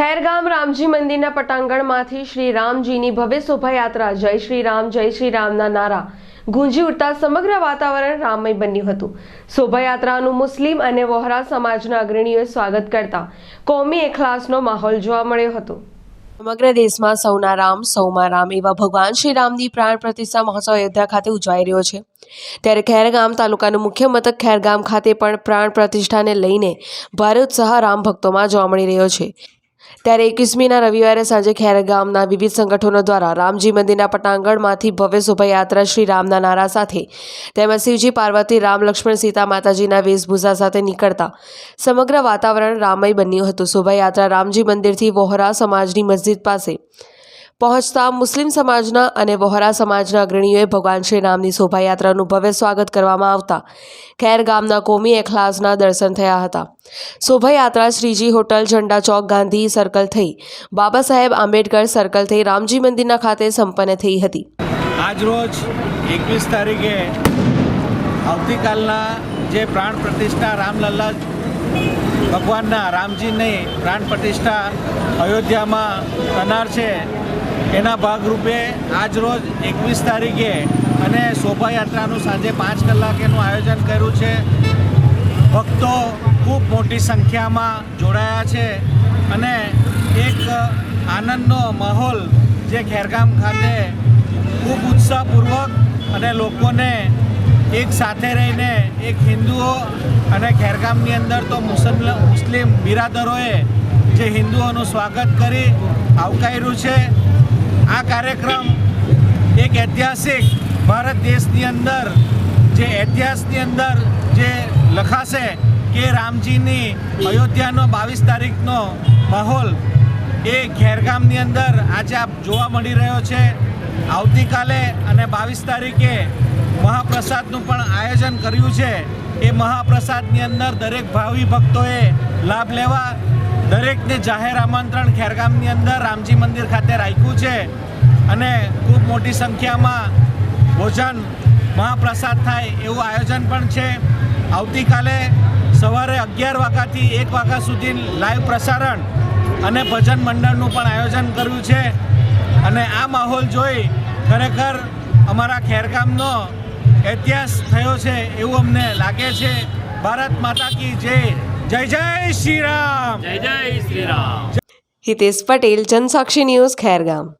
ખેરગામ રામજી મંદિરના પટાંગણમાંથી શ્રી રામજીની ભવ્ય શોભાયાત્રા. જય શ્રી રામ, જય શ્રી રામના નારા. ગુંજી ઉઠતા સમગ્ર વાતાવરણ રામમય બન્યું હતું. શોભાયાત્રાનું મુસ્લિમ અને વોહરા સમાજના અગ્રણીઓએ સ્વાગત કરતા કોમી એખલાસનો માહોલ જોવા મળ્યો હતો. સમગ્ર દેશમાં સૌના રામ, સૌમાં રામ એવા ભગવાન શ્રી રામની પ્રાણ પ્રતિષ્ઠા મહોત્સવ અયોધ્યા ખાતે ઉજવાઈ રહ્યો છે. ત્યારે ખેરગામ તાલુકાનું મુખ્ય મથક ખેરગામ ખાતે પણ પ્રાણ પ્રતિષ્ઠાને લઈને ભારે ઉત્સાહ રામ ભક્તોમાં જોવા મળી રહ્યો છે. ત્યારે એકવીસમીના રવિવારે સાંજે ખેરગામના વિવિધ સંગઠનો દ્વારા રામજી મંદિરના પટાંગણમાંથી ભવ્ય શોભાયાત્રા શ્રી રામના નારા સાથે તેમજ શિવજી, પાર્વતી, રામ, લક્ષ્મણ, સીતા માતાજીના વેશભૂષા સાથે નીકળતા સમગ્ર વાતાવરણ રામય બન્યું હતું. શોભાયાત્રા રામજી મંદિરથી વહોરા સમાજની મસ્જિદ પાસે પહોંચતા મુસ્લિમ સમાજના અને વહોરા સમાજના અગ્રણીઓએ ભગવાન શ્રી રામની શોભાયાત્રાનું ભવ્ય સ્વાગત કરવામાં આવતા ખેર ગામના કોમી એખલાસના દર્શન થયા હતા. શોભાયાત્રા શ્રીજી હોટલ ઝંડા ચોક ગાંધી સર્કલ થઈ. બાબા સાહેબ આંબેડકર સર્કલ થઈ રામજી મંદિરના ખાતે સંપન્ન થઈ હતી. આજરોજ એકવીસ તારીખે આવતીકાલના જે પ્રાણ પ્રતિષ્ઠા રામલલ્લા ભગવાનના રામજીની પ્રાણ પ્રતિષ્ઠા અયોધ્યામાં થનાર છે એના ભાગરૂપે આજરોજ એકવીસ તારીખે અને શોભાયાત્રાનું સાંજે પાંચ કલાકેનું આયોજન કર્યું છે. ભક્તો ખૂબ મોટી સંખ્યામાં જોડાયા છે અને એક આનંદનો માહોલ જે ખેરગામ ખાતે ખૂબ ઉત્સાહપૂર્વક અને લોકોને એક સાથે રહીને એક હિન્દુઓ અને ખેરગામની અંદર તો મુસલ, મુસ્લિમ બિરાદરોએ જે હિન્દુઓનું સ્વાગત કરી આવકાર્યું છે. આ કાર્યક્રમ એક ઐતિહાસિક ભારત દેશની અંદર જે ઇતિહાસની અંદર જે લખાશે કે રામજીની અયોધ્યાનો બાવીસ તારીખનો માહોલ એ ખેરગામની અંદર આજે આપ જોવા મળી રહ્યો છે. આવતીકાલે અને બાવીસ તારીખે મહાપ્રસાદનું પણ આયોજન કર્યું છે. એ મહાપ્રસાદની અંદર દરેક ભાવિ ભક્તોએ લાભ લેવા દરેકને જાહેર આમંત્રણ ખેરગામની અંદર રામજી મંદિર ખાતે રાખ્યું છે અને ખૂબ મોટી સંખ્યામાં ભોજન મહાપ્રસાદ થાય એવું આયોજન પણ છે. આવતીકાલે સવારે અગિયાર વાગ્યાથી એક વાગ્યા સુધી લાઈવ પ્રસારણ અને ભજન મંડળનું પણ આયોજન કર્યું છે. અને આ માહોલ જોઈ ખરેખર અમારા ખેરગામનો ઇતિહાસ થયો છે એવું અમને લાગે છે. ભારત માતા કી જય. જય જય શ્રી રામ. જય જય શ્રી રામ. હિતેશ પટેલ જનસાક્ષી ન્યૂઝ ખેરગામ.